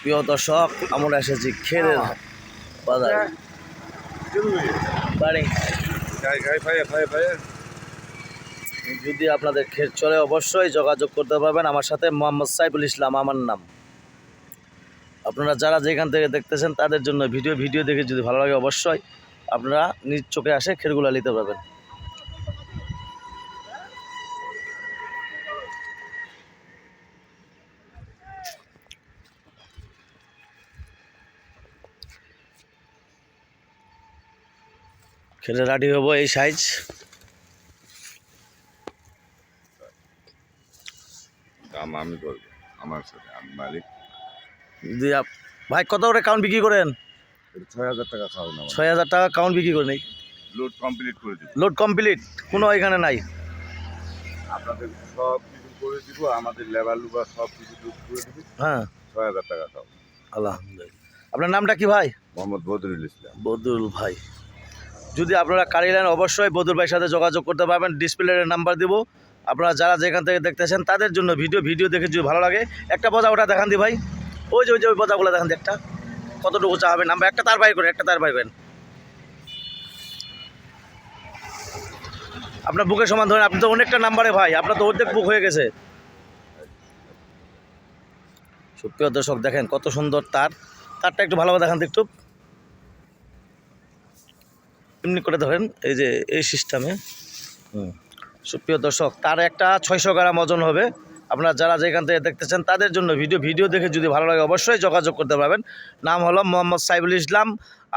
প্রিয় দর্শক আমরা এসেছি খেরের বাজার। বাড়ি। যদি আপনাদের ক্ষেত চলে অবশ্যই যোগাযোগ করতে পারবেন আমার সাথে মোহাম্মদ সাইফুল ইসলাম আমার নাম। আপনারা যারা যেখান থেকে দেখতেছেন তাদের জন্য ভিডিও ভিডিও দেখে যদি ভালো লাগে অবশ্যই আপনারা নিজ চোখে আসে খেরগুলা নিতে পারবেন। খেলে রাডি হব এই সাইজ দাম আমি করব আমার সাথে আমি মালিক। যদি আপ- ভাই কত করে কাউন্ট বিক্রি করেন? ছয় হাজার টাকা খাও না ছয় হাজার টাকা কাউন্ট বিক্রি করে নেই। লোড কমপ্লিট করে দিব। লোড কমপ্লিট কোনো এখানে নাই। আপনাদের সব কিছু করে দিব আমাদের লেবার লুবার সব কিছু করে দিব। হ্যাঁ। ছয় হাজার টাকা খাও আলহামদুলিল্লাহ। আপনার নামটা কি ভাই? মোহাম্মদ বদরুল ইসলাম। বদরুল ভাই। যদি আপনারা কারি নেন অবশ্যই বদুল ভাইয়ের সাথে যোগাযোগ করতে পারবেন ডিসপ্লের নাম্বার দিব। আপনারা যারা যেখান থেকে দেখতেছেন তাদের জন্য ভিডিও ভিডিও দেখে যদি ভালো লাগে, একটা বজা ওটা দেখান দি ভাই। ওই যে ওই যে, ওই বজাগুলো দেখান দি একটা। কতটুকু চা হবে? নাম্বার একটা তার বাইর করেন, একটা তার বাইর করেন। আপনার বুকের সমান ধরেন, আপনি তো অনেকটা নাম্বারে ভাই, আপনার তো অর্ধেক বুক হয়ে গেছে। সুপ্রিয় দর্শক, দেখেন কত সুন্দর তার। তারটা একটু ভালোভাবে দেখান একটু। এমনি করে ধরেন এই যে এই সিস্টেমে সুপ্রিয় দর্শক তার একটা ছয়শো গ্রাম ওজন হবে। আপনারা যারা যেখান থেকে দেখতেছেন তাদের জন্য ভিডিও ভিডিও দেখে যদি ভালো লাগে অবশ্যই যোগাযোগ করতে পারবেন। নাম হলো মোহাম্মদ সাইবুল ইসলাম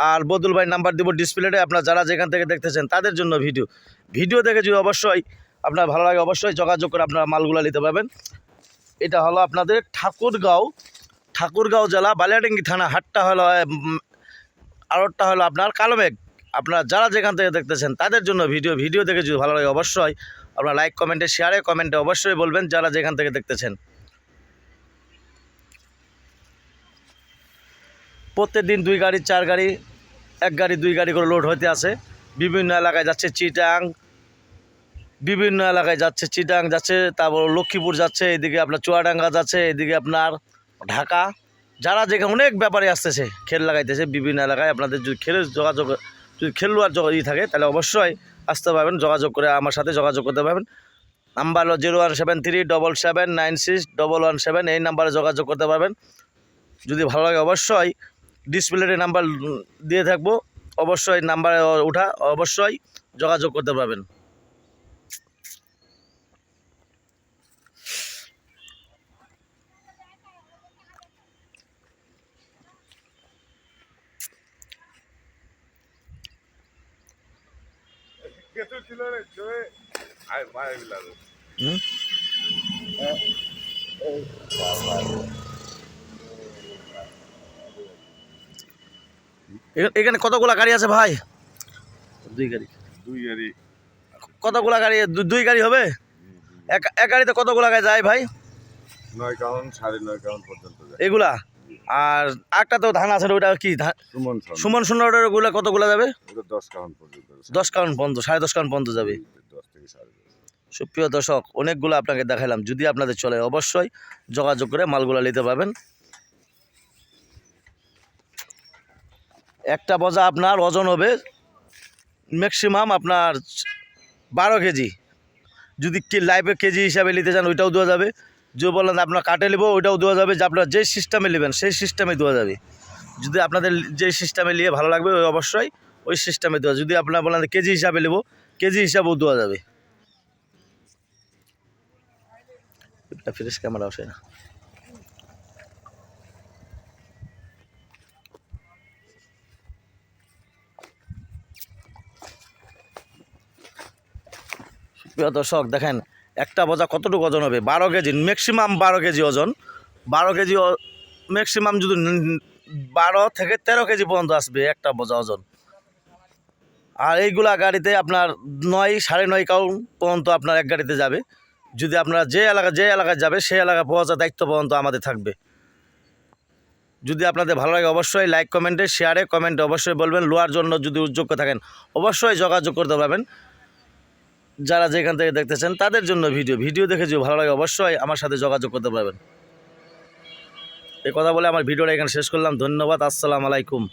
আর বদুল ভাই নাম্বার দিব ডিসপ্লেতে আপনারা যারা যেখান থেকে দেখতেছেন তাদের জন্য ভিডিও ভিডিও দেখে যদি অবশ্যই আপনার ভালো লাগে অবশ্যই যোগাযোগ করে আপনারা মালগুলো নিতে পারবেন। এটা হলো আপনাদের ঠাকুরগাঁও ঠাকুরগাঁও জেলা বালিয়াডাঙ্গি থানা। হাটটা হলো উম, আরোরটা হলো আপনার কালোমেঘ। আপনারা যারা যেখান থেকে দেখতেছেন, তাদের জন্য ভিডিও ভিডিও দেখে যদি ভালো লাগে অবশ্যই আপনারা লাইক কমেন্টে শেয়ারে কমেন্টে অবশ্যই বলবেন যারা যেখান থেকে দেখতেছেন। প্রত্যেক দিন দুই গাড়ি, চার গাড়ি, এক গাড়ি, দুই গাড়ি করে লোড হইতে আছে। বিভিন্ন এলাকায় যাচ্ছে চিটাং, বিভিন্ন এলাকায় যাচ্ছে চিটাং, যাচ্ছে তারপর লক্ষ্মীপুর যাচ্ছে, এদিকে আপনার চুয়াডাঙ্গা যাচ্ছে, এদিকে আপনার ঢাকা। যারা যেখানে অনেক ব্যাপারে আসতেছে, খেল লাগাইতেছে, বিভিন্ন এলাকায় আপনাদের খেলের যোগাযোগ যদি খেলোয়াড় যোগ ই থাকে, তাহলে অবশ্যই আসতে পারবেন, যোগাযোগ করে আমার সাথে যোগাযোগ করতে পারবেন। নাম্বার হলো zero one seven three double seven nine six double one seven, এই নাম্বারে যোগাযোগ করতে পারবেন। যদি ভালো লাগে অবশ্যই ডিসপ্লেটে নাম্বার দিয়ে থাকব, অবশ্যই নাম্বারে ওঠা, অবশ্যই যোগাযোগ করতে পারবেন। এখানে- কতগুলা গাড়ি আছে ভাই? দুই গাড়ি। দুই গাড়ি। কতগুলা গাড়ি দুই গাড়ি হবে? এক এক গাড়িতে কতগুলা গাড়ি যায় ভাই? নয় কাউন সাড়ে নয় কাউন পর্যন্ত এগুলা? আর একটা তো ধান আছে ওটা কি সুমন সন সুমন সুন্দর ওগুলা কতগুলা যাবে? দশ কাউন পর্যন্ত কাউন্ট পর্যন্ত সাড়ে দশ কাউন্ট পর্যন্ত যাবে। সুপ্রিয় দর্শক অনেকগুলো আপনাকে দেখালাম যদি আপনাদের চলে অবশ্যই যোগাযোগ করে মালগুলো নিতে পারবেন। একটা বজা আপনার ওজন হবে ম্যাক্সিমাম আপনার বারো কেজি। যদি কি লাইভে কেজি হিসাবে নিতে চান ওইটাও দেওয়া যাবে। যে বললেন আপনার কাটে নেব, ওইটাও দেওয়া যাবে। যে আপনার যে সিস্টেমে নেবেন, সেই সিস্টেমে দেওয়া যাবে। যদি আপনাদের যে সিস্টেমে নিয়ে ভালো লাগবে, ওই অবশ্যই ওই সিস্টেমে দেওয়া যদি আপনার বলেন কেজি হিসাবে নেব, কেজি হিসাবেও দেওয়া যাবে। ফ্রেশ ক্যামেরা আসে না। প্রিয় দর্শক, দেখেন একটা বোঝা কতটুকু ওজন হবে? বারো কেজি ম্যাক্সিমাম বারো কেজি ওজন। বারো কেজি ম্যাক্সিমাম যদি বারো থেকে তেরো কেজি পর্যন্ত আসবে একটা বোঝা ওজন। আর এইগুলা গাড়িতে আপনার নয়, সাড়ে নয় কাউন্ট পর্যন্ত আপনার এক গাড়িতে যাবে। যদি আপনারা যে এলাকা, যে এলাকায় যাবে সেই এলাকা পৌঁছার দায়িত্ব পর্যন্ত আমাদের থাকবে। যদি আপনাদের ভালো লাগে অবশ্যই লাইক কমেন্টে শেয়ারে কমেন্টে অবশ্যই বলবেন। লোয়ার জন্য যদি উদ্যোগ্য থাকেন, অবশ্যই যোগাযোগ করতে পারবেন। যারা যেখান থেকে দেখতেছেন, তাদের জন্য ভিডিও। ভিডিও দেখে যদি ভালো লাগে, অবশ্যই আমার সাথে যোগাযোগ করতে পারবেন। এ কথা বলে আমার ভিডিওটা এখানে শেষ করলাম। ধন্যবাদ, আসসালাম আলাইকুম।